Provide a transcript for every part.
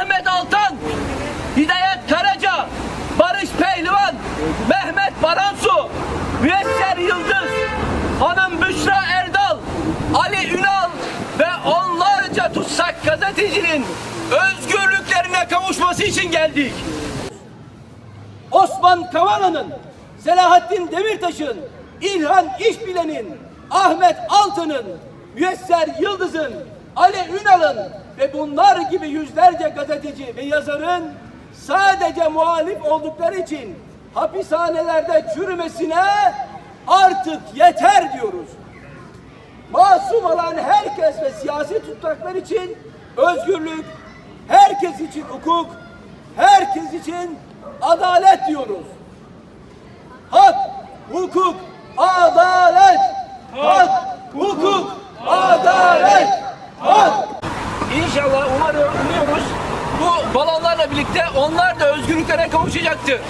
Ahmet Altan, Hidayet Karaca, Barış Pehlivan, Mehmet Baransu, Müyesser Yıldız, Hanım Büşra Erdal, Ali Ünal ve onlarca tutsak gazetecinin özgürlüklerine kavuşması için geldik. Osman Kavala'nın, Selahattin Demirtaş'ın, İlhan İşbilen'in, Ahmet Altan'ın, Müyesser Yıldız'ın, Ali Ünal'ın ve bunlar gibi yüzlerce gazeteci ve yazarın sadece muhalif oldukları için hapishanelerde çürümesine artık yeter diyoruz. Masum olan herkes ve siyasi tutaklar için özgürlük, herkes için hukuk, herkes için adalet diyoruz. Hak, hukuk, adalet. Hak, hukuk, adalet. Hak. İnşallah umarım umuyoruz. Bu balonlarla birlikte onlar da özgürlüklere kavuşacaktır.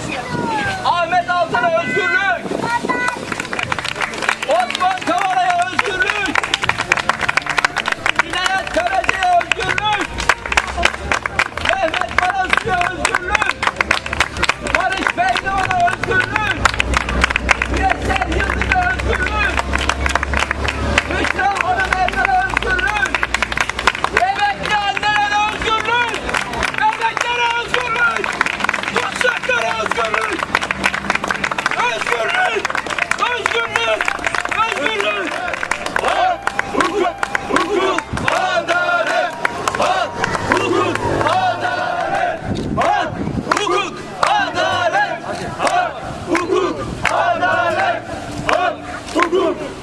Hamburg!